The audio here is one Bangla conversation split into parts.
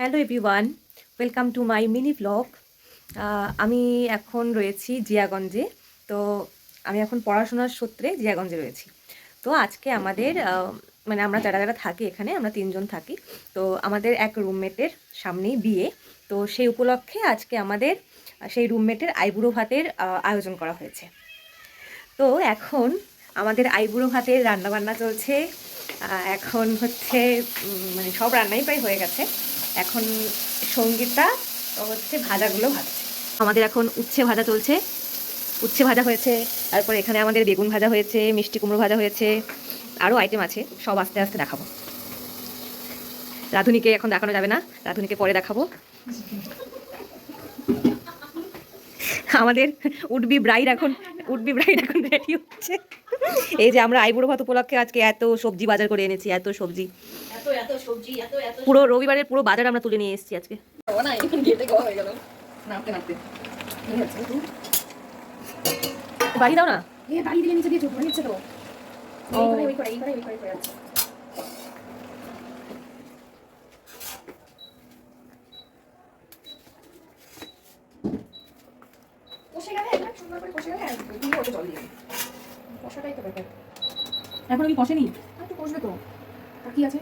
Hello everyone welcome to my mini blog আমি এখন রয়েছি জিয়াগঞ্জে। তো আমি এখন পড়াশোনার সূত্রে জিয়াগঞ্জে রয়েছি। তো আজকে আমাদের মানে আমরা যারা যারা থাকি এখানে, আমরা তিনজন থাকি। তো আমাদের এক রুমমেটের সামনেই বিয়ে। তো সেই উপলক্ষে আজকে আমাদের, সেই রুমমেটের আইবুড়ো ভাতের আয়োজন করা হয়েছে। তো এখন আমাদের আইবুড়ো ভাতের রান্নাবান্না চলছে। এখন হচ্ছে মানে সব রান্নাই প্রায় হয়ে গেছে। এখন সঙ্গীতা হচ্ছে ভাজাগুলো ভাজছে। আমাদের এখন উচ্ছে ভাজা চলছে। উচ্ছে ভাজা হয়েছে, তারপর এখানে আমাদের বেগুন ভাজা হয়েছে, মিষ্টি কুমড়ো ভাজা হয়েছে আরও আইটেম আছে, সব আস্তে আস্তে দেখাবো। রাধুনিকে এখন দেখানো যাবে না, রাধুনিকে পরে দেখাবো। আমাদের উডবি ব্রাইড এখন উডবি ব্রাইড এখন রেডি হচ্ছে। এই যে আমরা আইবুড়ো ভাত উপলক্ষে আজকে এত সবজি বাজার করে এনেছি এত সবজি। এত এত সবজি এত এত পুরো রবিবারের পুরো বাজার আমরা তুলে নিয়ে এসেছি আজকে। হয়ে বাড়ি দাও না। বাড়ি দিলে নিচে দিয়ে চোখ নিচ্ছে তো কষে গেলে? সুন্দর করে কষে গেলে দিয়ে ওটা জল দিয়ে কষাটাই তো ব্যাপার। এখন আমি একটু কষবে তো। আর কি আছে?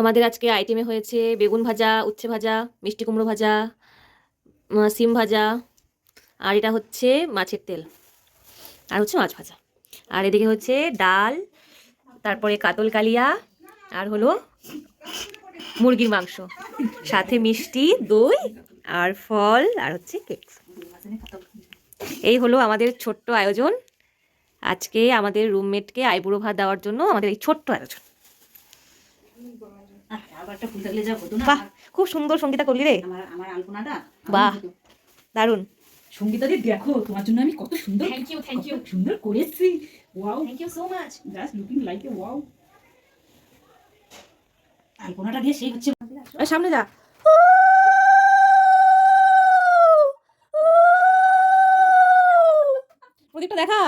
আমাদের আজকে আইটেমে হয়েছে বেগুন ভাজা উচ্ছে ভাজা মিষ্টি কুমড়ো ভাজা সিম ভাজা আর এটা হচ্ছে মাছের তেল আর হচ্ছে মাছ ভাজা। আর এদিকে হচ্ছে ডাল তারপরে কাতল কালিয়া আর হলো মুরগির মাংস। সাথে মিষ্টি দই আর ফল আর হচ্ছে কেক এই হলো আমাদের ছোট্ট আয়োজন। আজকে আমাদের রুমমেটকে আইবুড়ো ভাত দেওয়ার জন্য আমাদের এই ছোট্ট আয়োজন। বাহ খুব সুন্দর সঙ্গীতা করলি রে। বাহ। দারুণ। সঙ্গীতা দি দেখো তোমার জন্য আমি কত সুন্দর থ্যাংক ইউ থ্যাংক ইউ সুন্দর করেছি। Wow thank you so much just looking like a wow আলপনাটা দিয়ে সেই হচ্ছে সামনে যা। প্রদীপটা দেখা।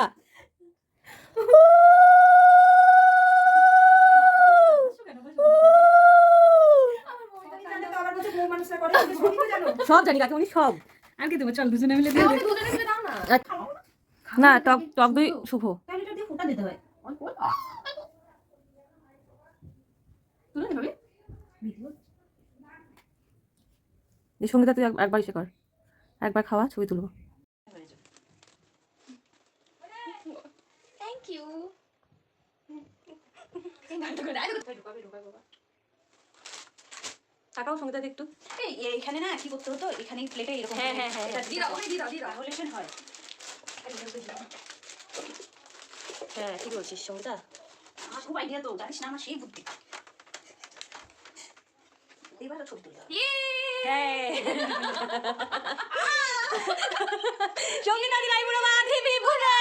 সব জানি কাকে উনি সব। আর কি দেবো চল দুজনে মিলে দিয়ে না। না টক টক দই শুভ। তাহলে এটা দিয়ে ফোটা দিতে হয় তুলে নেবে যে সঙ্গীতা তুই একবার ইসে কর। একবার খাওয়া ছবি তুলবো। থ্যাংক ইউ তাকাও সঙ্গীতা একটু। এই এখানে না কি করতে হতো এখানে প্লেটে এরকম হ্যাঁ, হ্যাঁ, হ্যাঁ, সেন হয়। হ্যাঁ ঠিক বলছিস সঙ্গীতা। আমার খুব আইডিয়া তো জানিস না আমার সেই বুদ্ধি। এবার ছবি তুলতে হবে সঙ্গীতা দি লাইবুড়ো মা দেবী ভুলে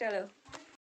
চলো